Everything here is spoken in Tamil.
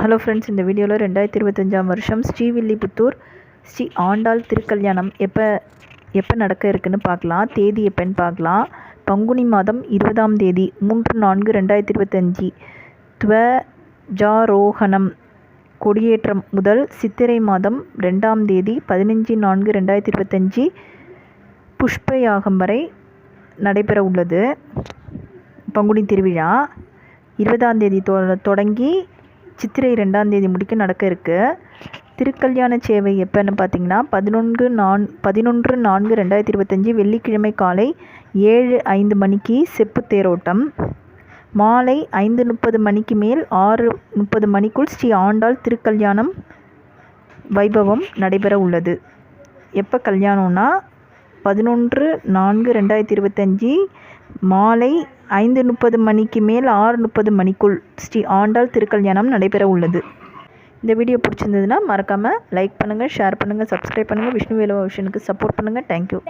ஹலோ ஃப்ரெண்ட்ஸ் இந்த வீடியோவில் ரெண்டாயிரத்தி இருபத்தஞ்சாம் வருஷம் ஸ்ரீவில்லிபுத்தூர் ஸ்ரீ ஆண்டாள் திருக்கல்யாணம் எப்போ எப்போ நடக்க இருக்குன்னு பார்க்கலாம். தேதி எப்போன்னு பார்க்கலாம். பங்குனி மாதம் இருபதாம் தேதி மூன்று நான்கு ரெண்டாயிரத்தி இருபத்தஞ்சி. துவஜாரோகணம் கொடியேற்றம் முதல் சித்திரை மாதம் ரெண்டாம் தேதி பதினஞ்சு நான்கு ரெண்டாயிரத்தி இருபத்தஞ்சி புஷ்ப யாகம் வரை நடைபெற உள்ளது. பங்குனி திருவிழா இருபதாம் தேதி தொ தொடங்கி சித்திரை ரெண்டாம் தேதி முடிக்க நடக்க இருக்கு. திருக்கல்யாண சேவை எப்போன்னு பார்த்தீங்கன்னா பதினொன்று நான் பதினொன்று நான்கு ரெண்டாயிரத்தி இருபத்தஞ்சி வெள்ளிக்கிழமை காலை ஏழு ஐந்து மணிக்கு செப்பு தேரோட்டம். மாலை ஐந்து முப்பது மணிக்கு மேல் ஆறு முப்பது மணிக்குள் ஸ்ரீ ஆண்டாள் திருக்கல்யாணம் வைபவம் நடைபெற உள்ளது. எப்போ கல்யாணம்னா பதினொன்று நான்கு ரெண்டாயிரத்தி இருபத்தஞ்சி மாலை ஐந்து முப்பது மணிக்கு மேல் ஆறு முப்பது மணிக்குள் ஸ்ரீ ஆண்டாள் திருக்கல்யாணம் நடைபெற உள்ளது இந்த வீடியோ பிடிச்சிருந்ததுன்னா மறக்காமல் லைக் பண்ணுங்கள் ஷேர் பண்ணுங்கள் சப்ஸ்கிரைப் பண்ணுங்கள் விஷ்ணு வேலவா விஷனுக்கு சப்போர்ட் பண்ணுங்கள் தேங்க்யூ